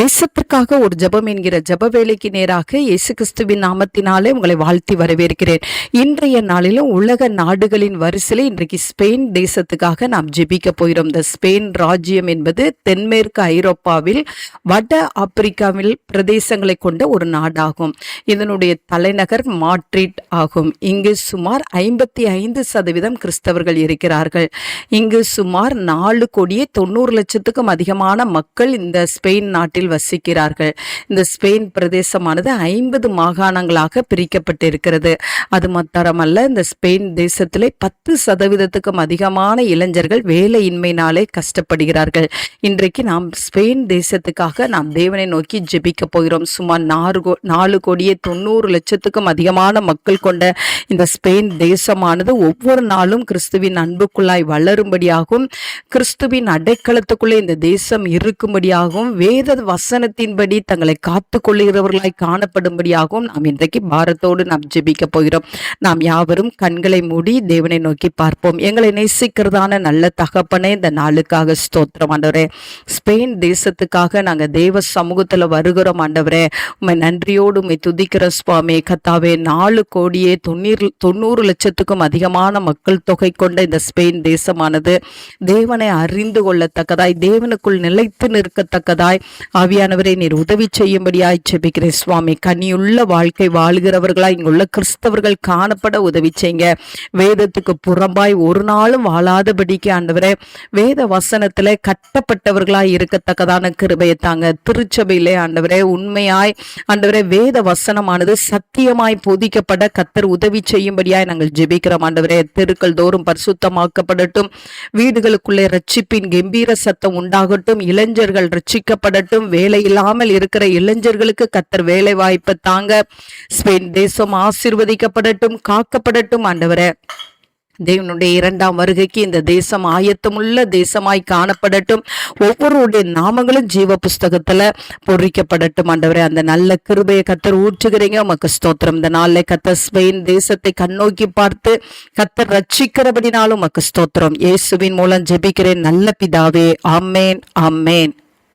தேசத்திற்காக ஒரு ஜெபம் என்கிற ஜப வேலைக்கு நேராக இயேசு கிறிஸ்துவின் நாமத்தினாலே உங்களை வாழ்த்தி வரவேற்கிறேன். இன்றைய நாளிலும் உலக நாடுகளின் வரிசையில் இன்றைக்கு ஸ்பெயின் தேசத்துக்காக நாம் ஜெபிக்க போகிறோம். இந்த ஸ்பெயின் ராஜ்யம் என்பது தென்மேற்கு ஐரோப்பாவில் வட ஆப்பிரிக்காவில் பிரதேசங்களை கொண்ட ஒரு நாடாகும். இதனுடைய தலைநகர் மாட்ரிட் ஆகும். இங்கு சுமார் ஐம்பத்தி ஐந்து சதவீதம் கிறிஸ்தவர்கள் இருக்கிறார்கள். இங்கு சுமார் நாலு கோடியே தொண்ணூறு லட்சத்துக்கும் அதிகமான மக்கள் இந்த ஸ்பெயின் நாட்டில் வசிக்கிறார்கள். இந்த ஸ்பெயின் பிரதேசமானது ஐம்பது மாகாணங்களாக பிரிக்கப்பட்டிருக்கிறது. அது மாத்திரமல்ல இந்த ஸ்பெயின் தேசத்திலே பத்து சதவீதத்துக்கும் அதிகமான இளைஞர்கள் வேலையின்மையினாலே கஷ்டப்படுகிறார்கள். இன்றைக்கு நாம் ஸ்பெயின் தேசத்துக்காக நாம் தேவனை நோக்கி ஜெபிக்க போகிறோம். சுமார் நாலு கோ நாலு கோடியே தொண்ணூறு லட்சத்துக்கும் அதிகமான மக்கள் கொண்ட இந்த ஸ்பெயின் தேசமானது ஒவ்வொரு நாளும் கிறிஸ்துவின் அன்புக்குள்ளாய் வளரும்படியாகவும் கிறிஸ்துவின் அடைக்கலத்துக்குள்ளே இந்த தேசம் இருக்கும்படியாகவும் வேத வசனத்தின்படி தங்களை காத்து கொள்ளுகிறவர்களாய் காணப்படும்படியாகவும் நாம் இன்றைக்கு பாரத்தோடு நாம் ஜெபிக்க போகிறோம். நாம் யாவரும் கண்களை மூடி தேவனை நோக்கி பார்ப்போம். எங்களை நேசிக்கிறதான நல்ல தகப்பனே இந்த நாளுக்காக ஸ்தோத்திரம் ஆண்டவரே. ஸ்பெயின் தேசத்துக்காக நாங்கள் தேவ சமூகத்தில் வருகிறோம் ஆண்டவரே. உண்மை நன்றியோடு உண்மை துதிக்கிற சுவாமி கத்தாவே நாலு கோடியே தொண்ணூறு தொண்ணூறு லட்சத்துக்கும் அதிகமான மக்கள் தொகை கொண்ட இந்த ஸ்பெயின் தேசமானது. தேவனை அறிந்து கொள்ளத்தக்கதாய் தேவனுக்குள் நிலைத்து நிற்கத்தக்கதாய் ஆவியானவரை நீர் உதவி செய்யும்படியாய் ஜெபிக்கிறேன் சுவாமி கனியுள்ள வாழ்க்கை வாழ்கிறவர்களாய் இங்குள்ள கிறிஸ்தவர்கள் காணப்பட உதவி செய்யுங்க. வேதத்துக்கு புறம்பாய் ஒரு நாளும் வாழாதபடிக்கு ஆண்டவரே வேத வசனத்துல கட்டப்பட்டவர்களாய் இருக்கத்தக்கதான கிருபையை தாங்க திருச்சபையிலே ஆண்டவரே உண்மையாய் ஆண்டவரே வேத வசனமானது சத்தியமாய் போதிக்கப்பட கத்தர் உதவி செய்யும்படியாய் நாங்கள் ஜெபிக்கிறோம் ஆண்டவரே. தெருக்கள் தோறும் பரிசுத்தமாக்கப்படட்டும் வீடுகளுக்குள்ளே ரட்சிப்பின் கம்பீர சத்தம் உண்டாகட்டும் இளைஞர்கள் ரட்சிக்கப்படட்டும் வேலை இல்லாமல் இருக்கிற இளைஞர்களுக்கு கத்தர் வேலை வாய்ப்பை தாங்க. ஸ்பெயின் தேசம் ஆசிர்வதிக்கப்படட்டும் காக்கப்படட்டும் ஆண்டவரே. தேவனுடைய இரண்டாம் வருகைக்கு இந்த தேசம் ஆயத்தமுள்ள தேசமாய் காணப்படட்டும். ஒவ்வொருடைய நாமங்களும் ஜீவ புஸ்தகத்துல பொறிக்கப்படட்டும் ஆண்டவரே. அந்த நல்ல கிருபையை கத்தர் ஊற்றுகிறீங்க. உமக்கு ஸ்தோத்திரம். இந்த நாளில் கத்தர் ஸ்பெயின் தேசத்தை கண்ணோக்கி பார்த்து கத்தர் ரட்சிக்கிறபடினாலும் உமக்கு ஸ்தோத்திரம். இயேசுவின் மூலம் ஜெபிக்கிறேன். நல்ல பிதாவே. ஆமேன் ஆமேன்.